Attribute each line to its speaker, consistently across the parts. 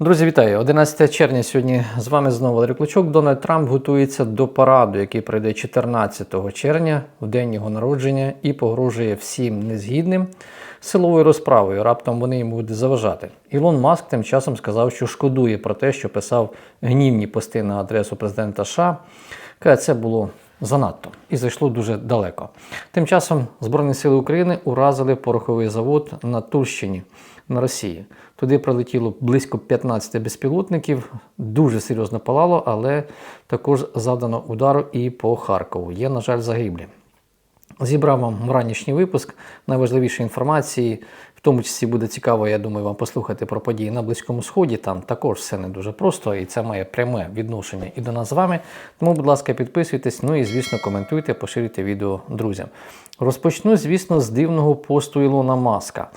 Speaker 1: Друзі, вітаю! 11 червня сьогодні з вами знову Валерій Клочок. Дональд Трамп готується до параду, який пройде 14 червня, в день його народження, і погрожує всім незгідним силовою розправою. Раптом вони йому будуть заважати. Ілон Маск тим часом сказав, що шкодує про те, що писав гнівні пости на адресу президента США. Каже, це було занадто і зайшло дуже далеко. Тим часом Збройні сили України уразили пороховий завод на Турщині на Росії. Туди прилетіло близько 15 безпілотників, дуже серйозно палало, але також завдано удару і по Харкову. Є, на жаль, загиблі. Зібрав вам ранішній випуск найважливішої інформації. Тому числі буде цікаво, я думаю, вам послухати про події на Близькому Сході. Там також все не дуже просто, і це має пряме відношення і до нас з вами. Тому, будь ласка, підписуйтесь, ну і звісно, коментуйте, поширюйте відео друзям. Розпочну, звісно, з дивного посту Ілона Маска.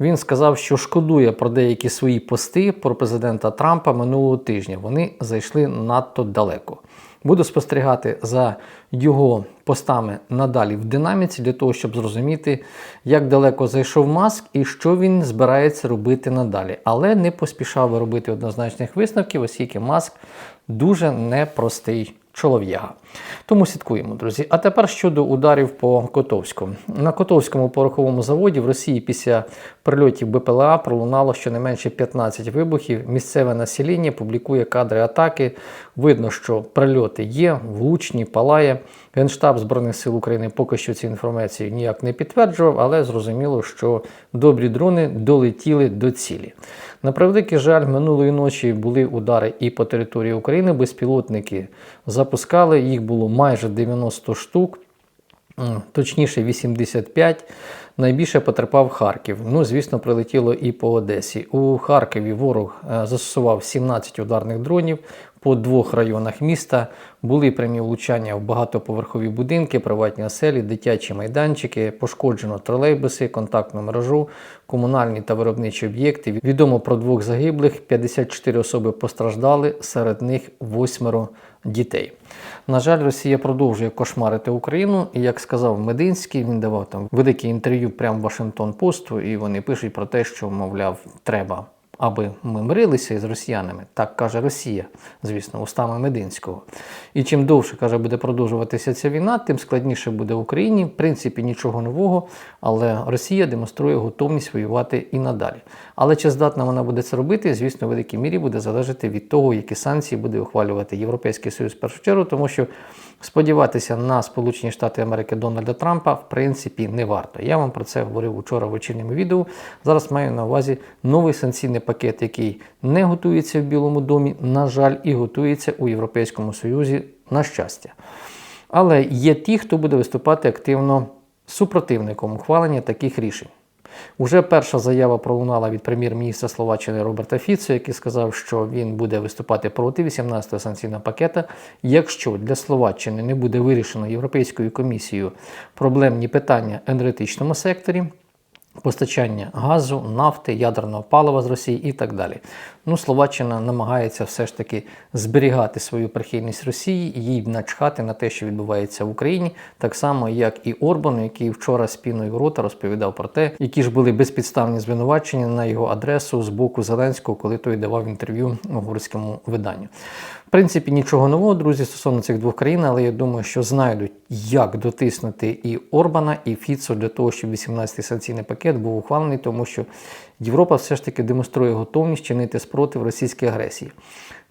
Speaker 1: Він сказав, що шкодує про деякі свої пости про президента Трампа минулого тижня. Вони зайшли надто далеко. Буду спостерігати за його постами надалі в динаміці для того, щоб зрозуміти, як далеко зайшов маск і що він збирається робити надалі. Але не поспішав робити однозначних висновків, оскільки маск дуже непростий чолов'яга. Тому слідкуємо, друзі. А тепер щодо ударів по Котовську. На Котовському пороховому заводі в Росії після прильотів БПЛА пролунало щонайменше 15 вибухів. Місцеве населення публікує кадри атаки. Видно, що прильоти є, влучні, палає. Генштаб Збройних сил України поки що цю інформацію ніяк не підтверджував, але зрозуміло, що добрі дрони долетіли до цілі. На превеликий жаль, минулої ночі були удари і по території України. Безпілотники запускали, їх було майже 90 штук, точніше 85. Найбільше потерпав Харків. Ну, звісно, прилетіло і по Одесі. У Харкові ворог е, застосував 17 ударних дронів по двох районах міста. Були прямі влучання в багатоповерхові будинки, приватні оселі, дитячі майданчики, пошкоджено тролейбуси, контактну мережу, комунальні та виробничі об'єкти. Відомо про двох загиблих, 54 особи постраждали, серед них восьмеро дітей. На жаль, Росія продовжує кошмарити Україну, і як сказав Мединський, він давав там велике інтерв'ю прямо Вашингтон Посту, і вони пишуть про те, що, мовляв, треба. Аби ми мирилися із росіянами, так каже Росія, звісно, устами Мединського. І чим довше каже, буде продовжуватися ця війна, тим складніше буде Україні. В принципі, нічого нового, але Росія демонструє готовність воювати і надалі. Але чи здатна вона буде це робити, звісно, в великій мірі буде залежати від того, які санкції буде ухвалювати Європейський Союз в першу чергу, тому що сподіватися на Сполучені Штати Америки Дональда Трампа в принципі не варто. Я вам про це говорив учора в вечірньому відео. Зараз маю на увазі новий санкційний пакет, який не готується в Білому домі, на жаль, і готується у Європейському Союзі на щастя. Але є ті, хто буде виступати активно супротивником ухвалення таких рішень. Уже перша заява пролунала від прем'єр-міністра Словаччини Роберта Фіцо, який сказав, що він буде виступати проти 18-го санкційного пакета, якщо для Словаччини не буде вирішено Європейською комісією проблемні питання в енергетичному секторі. Постачання газу, нафти, ядерного палива з Росії і так далі. Ну, Словаччина намагається все ж таки зберігати свою прихильність Росії їй начхати на те, що відбувається в Україні, так само як і Орбан, який вчора спіною в рота розповідав про те, які ж були безпідставні звинувачення на його адресу з боку Зеленського, коли той давав інтерв'ю угорському виданню. Принципі, нічого нового, друзі, стосовно цих двох країн, але я думаю, що знайдуть, як дотиснути і Орбана, і Фіцо для того, щоб 18-й санкційний пакет був ухвалений, тому що Європа все ж таки демонструє готовність чинити спротив російській агресії.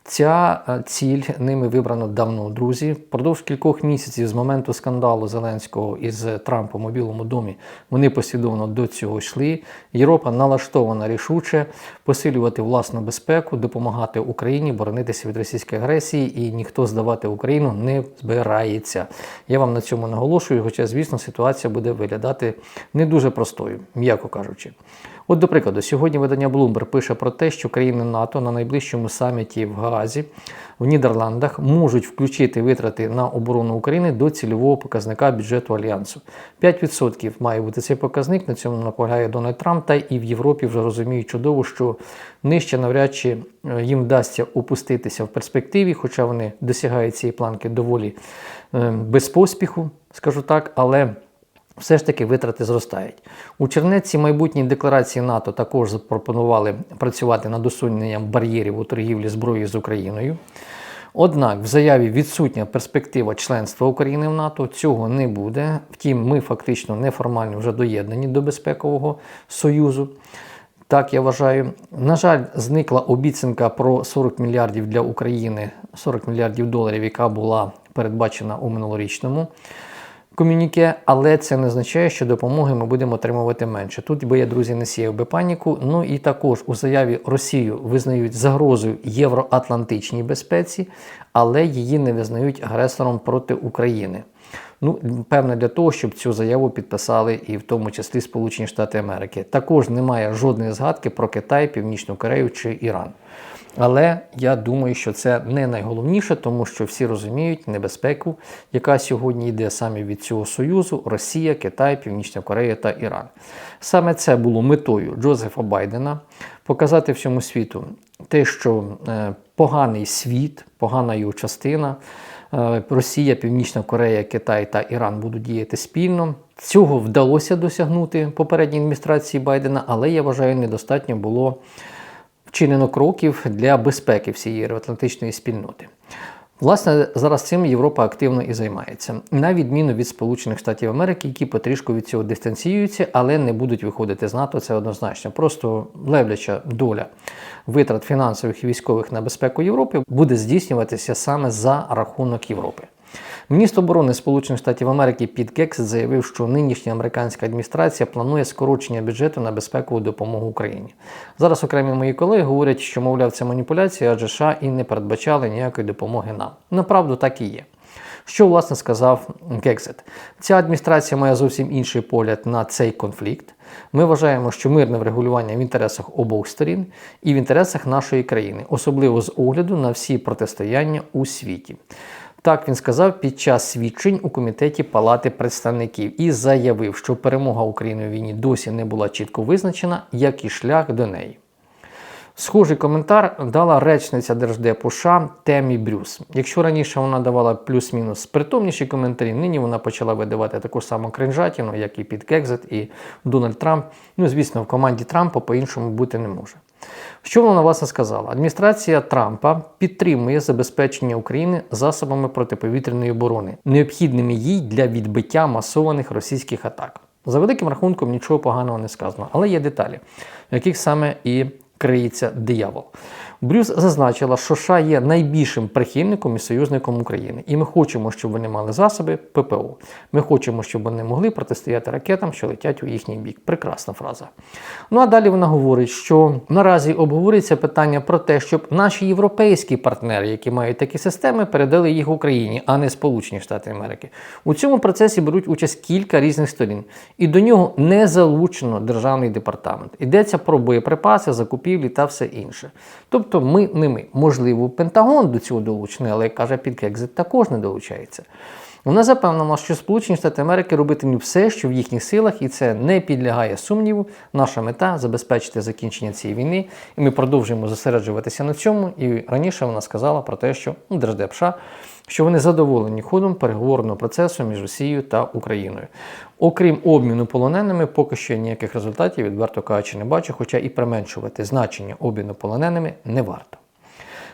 Speaker 1: Ця е, ціль ними вибрано давно, друзі. Впродовж кількох місяців з моменту скандалу Зеленського із Трампом у Білому домі вони послідовно до цього йшли. Європа налаштована рішуче посилювати власну безпеку, допомагати Україні боронитися від російської агресії, і ніхто здавати Україну не збирається. Я вам на цьому наголошую, хоча, звісно, ситуація буде виглядати не дуже простою, м'яко кажучи. От, до прикладу, сьогодні видання Bloomberg пише про те, що країни НАТО на найближчому саміті в Гаазі в Нідерландах можуть включити витрати на оборону України до цільового показника бюджету альянсу. 5% має бути цей показник. На цьому наполягає Дональд Трамп. Та і в Європі вже розуміють чудово, що нижче навряд чи е, їм вдасться опуститися в перспективі, хоча вони досягають цієї планки доволі е, без поспіху, скажу так, але. Все ж таки витрати зростають. У чернеці майбутній декларації НАТО також запропонували працювати над усуненням бар'єрів у торгівлі зброєю з Україною. Однак в заяві відсутня перспектива членства України в НАТО. Цього не буде. Втім, ми фактично неформально вже доєднані до безпекового союзу. Так я вважаю. На жаль, зникла обіцянка про 40 мільярдів для України, 40 мільярдів доларів, яка була передбачена у минулорічному комюніке, але це не означає, що допомоги ми будемо отримувати менше. Тут би я, друзі, не сіяв би паніку. Ну і також у заяві Росію визнають загрозою євроатлантичній безпеці, але її не визнають агресором проти України. Ну, певне, для того, щоб цю заяву підписали і в тому числі Сполучені Штати Америки. Також немає жодної згадки про Китай, Північну Корею чи Іран. Але я думаю, що це не найголовніше, тому що всі розуміють небезпеку, яка сьогодні йде саме від цього союзу: Росія, Китай, Північна Корея та Іран. Саме це було метою Джозефа Байдена показати всьому світу те, що е, поганий світ, погана його частина. е, Росія, Північна Корея, Китай та Іран будуть діяти спільно. Цього вдалося досягнути попередній адміністрації Байдена, але я вважаю, недостатньо було вчинено кроків для безпеки всієї євроатлантичної спільноти. Власне, зараз цим Європа активно і займається, на відміну від Сполучених Штатів Америки, які потрішку від цього дистанціюються, але не будуть виходити з НАТО. Це однозначно. Просто левляча доля витрат фінансових і військових на безпеку Європи буде здійснюватися саме за рахунок Європи. Міністр оборони Сполучених Штатів Америки Піт Гексет заявив, що нинішня американська адміністрація планує скорочення бюджету на безпекову допомогу Україні. Зараз окремі мої колеги говорять, що мовляв це маніпуляція, адже США і не передбачали ніякої допомоги нам. Направду так і є. Що власне сказав Гексет? Ця адміністрація має зовсім інший погляд на цей конфлікт. Ми вважаємо, що мирне врегулювання в інтересах обох сторін і в інтересах нашої країни, особливо з огляду на всі протистояння у світі. Так він сказав під час свідчень у комітеті Палати представників і заявив, що перемога України у війні досі не була чітко визначена, як і шлях до неї. Схожий коментар дала речниця Держдепу США Темі Брюс. Якщо раніше вона давала плюс-мінус притомніші коментарі, нині вона почала видавати таку саму кринжатіну, як і Піт Гекзет і Дональд Трамп. Ну, звісно, в команді Трампа по-іншому бути не може. Що вона власне сказала? Адміністрація Трампа підтримує забезпечення України засобами протиповітряної оборони, необхідними їй для відбиття масованих російських атак. За великим рахунком нічого поганого не сказано, але є деталі, в яких саме і криється диявол. Брюс зазначила, що США є найбільшим прихильником і союзником України, і ми хочемо, щоб вони мали засоби ППО. Ми хочемо, щоб вони могли протистояти ракетам, що летять у їхній бік. Прекрасна фраза. Ну а далі вона говорить, що наразі обговорюється питання про те, щоб наші європейські партнери, які мають такі системи, передали їх Україні, а не Сполучені Штати Америки. У цьому процесі беруть участь кілька різних сторін, і до нього не залучено державний департамент. Йдеться про боєприпаси, закупівлі та все інше. Тобто ми не ми. Можливо, Пентагон до цього долучений, але каже Піт також не долучається. Вона запевнила, що Сполучені Штати Америки робитимуть все, що в їхніх силах, і це не підлягає сумніву. Наша мета забезпечити закінчення цієї війни, і ми продовжуємо зосереджуватися на цьому. І раніше вона сказала про те, що ну, Держдеп США, що вони задоволені ходом переговорного процесу між Росією та Україною. Окрім обміну полоненими, поки що ніяких результатів, відверто кажучи, не бачу, хоча і применшувати значення обміну полоненими не варто.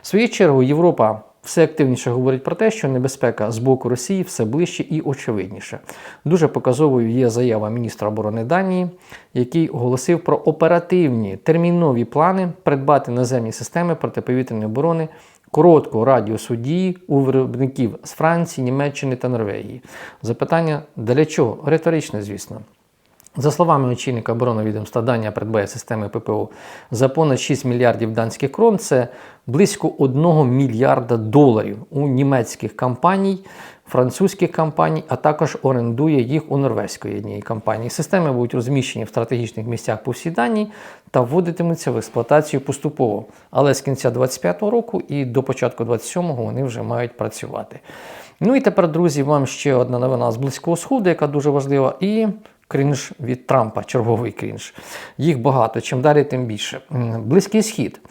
Speaker 1: В свою чергу Європа все активніше говорить про те, що небезпека з боку Росії все ближче і очевидніше. Дуже показовою є заява міністра оборони Данії, який оголосив про оперативні термінові плани придбати наземні системи протиповітряної оборони короткого радіусу дії у виробників з Франції, Німеччини та Норвегії. Запитання для чого? Риторичне, звісно. За словами очільника оборони відомства, Данія придбає системи ППО за понад 6 мільярдів данських крон. Це близько 1 мільярда доларів у німецьких компаній, французьких компаній, а також орендує їх у норвезької однієї компанії. Системи будуть розміщені в стратегічних місцях по всій Данії та вводитимуться в експлуатацію поступово. Але з кінця 2025 року і до початку 2027 вони вже мають працювати. Ну і тепер, друзі, вам ще одна новина з Близького Сходу, яка дуже важлива. І крінж від Трампа, черговий крінж. Їх багато, чим далі, тим більше. Близький схід.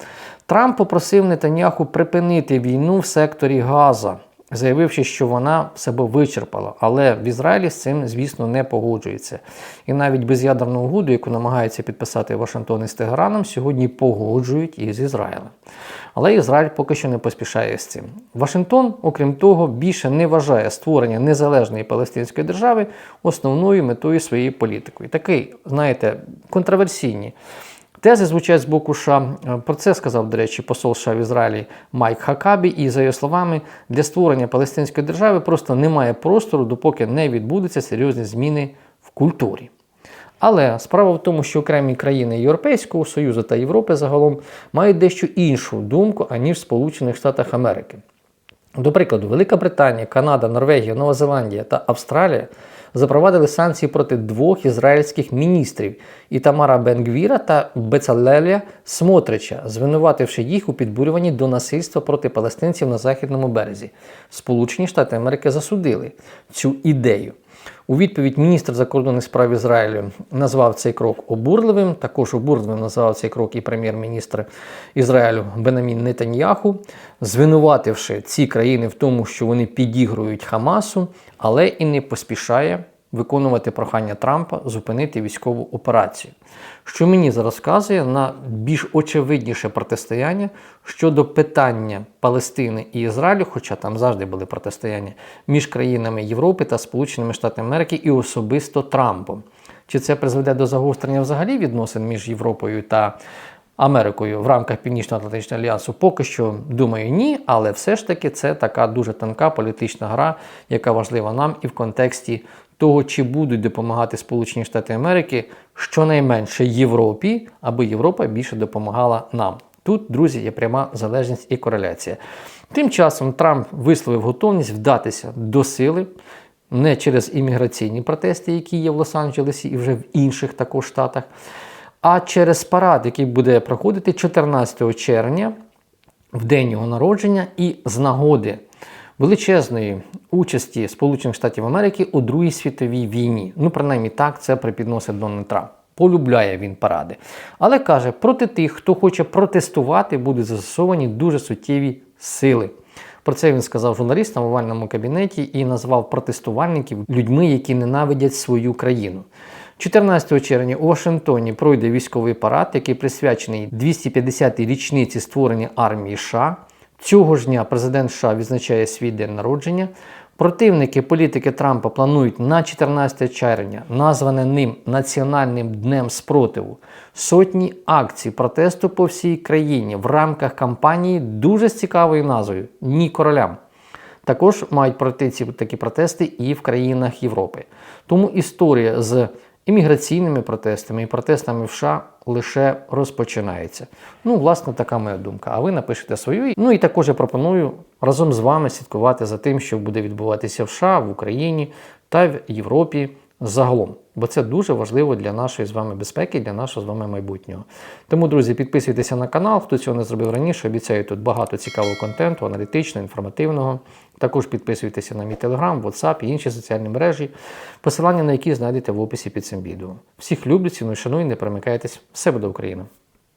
Speaker 1: Трамп попросив Нетаньяху припинити війну в секторі Газа. Заявивши, що вона себе вичерпала. Але в Ізраїлі з цим, звісно, не погоджується. І навіть без'ядерну угоду, яку намагається підписати Вашингтон із Тегераном, сьогодні погоджують із Ізраїлем. Але Ізраїль поки що не поспішає з цим. Вашингтон, окрім того, більше не вважає створення незалежної палестинської держави основною метою своєї політики. Такий, знаєте, контроверсійні. Тези звучать з боку США. Про це сказав, до речі, посол США в Ізраїлі Майк Хакабі. І за його словами, для створення палестинської держави просто немає простору, допоки не відбудуться серйозні зміни в культурі. Але справа в тому, що окремі країни Європейського Союзу та Європи загалом мають дещо іншу думку, аніж Сполучених Штатах Америки. До прикладу, Велика Британія, Канада, Норвегія, Нова Зеландія та Австралія запровадили санкції проти двох ізраїльських міністрів Ітамара Бенгвіра та Бецалеля Смотрича, звинувативши їх у підбурюванні до насильства проти палестинців на західному березі. Сполучені Штати Америки засудили цю ідею. У відповідь міністр закордонних справ Ізраїлю назвав цей крок обурливим. Також обурливим назвав цей крок і прем'єр-міністр Ізраїлю Бенамін Нетаньяху, звинувативши ці країни в тому, що вони підігрують Хамасу, але і не поспішає виконувати прохання Трампа зупинити військову операцію. Що мені зараз вказує на більш очевидніше протистояння щодо питання Палестини і Ізраїлю, хоча там завжди були протистояння між країнами Європи та Сполученими Штатами Америки і особисто Трампом. Чи це призведе до загострення взагалі відносин між Європою та Америкою в рамках Північно-Атлантичного альянсу? Поки що думаю, ні, але все ж таки це така дуже тонка політична гра, яка важлива нам і в контексті того, чи будуть допомагати Сполучені Штати Америки щонайменше Європі, аби Європа більше допомагала нам. Тут, друзі, є пряма залежність і кореляція. Тим часом Трамп висловив готовність вдатися до сили не через імміграційні протести, які є в Лос-Анджелесі і вже в інших також штатах, а через парад, який буде проходити 14 червня, в день його народження, і з нагоди величезної участі Сполучених Штатів Америки у Другій світовій війні. Ну, принаймні так це припідносить Дональд Трамп. Полюбляє він паради. Але каже, проти тих, хто хоче протестувати, будуть застосовані дуже суттєві сили. Про це він сказав журналістам в овальному кабінеті і назвав протестувальників людьми, які ненавидять свою країну. 14 червня у Вашингтоні пройде військовий парад, який присвячений 250-й річниці створення армії США. Цього ж дня президент США відзначає свій день народження. Противники політики Трампа планують на 14 червня, назване ним Національним днем спротиву, сотні акцій протесту по всій країні в рамках кампанії дуже з цікавою назвою Ні королям. Також мають пройти ці такі протести і в країнах Європи. Тому історія з імміграційними протестами і протестами в США лише розпочинається. Ну, власне, така моя думка. А ви напишете свою. Ну і також я пропоную разом з вами слідкувати за тим, що буде відбуватися в США, в Україні та в Європі загалом. Бо це дуже важливо для нашої з вами безпеки, для нашого з вами майбутнього. Тому, друзі, підписуйтеся на канал, хто цього не зробив раніше. Обіцяю тут багато цікавого контенту, аналітичного, інформативного. Також підписуйтеся на мій телеграм, WhatsApp і інші соціальні мережі, посилання на які знайдете в описі під цим відео. Всіх люблю, ціную, шаную, не перемикайтесь. Все буде Україна!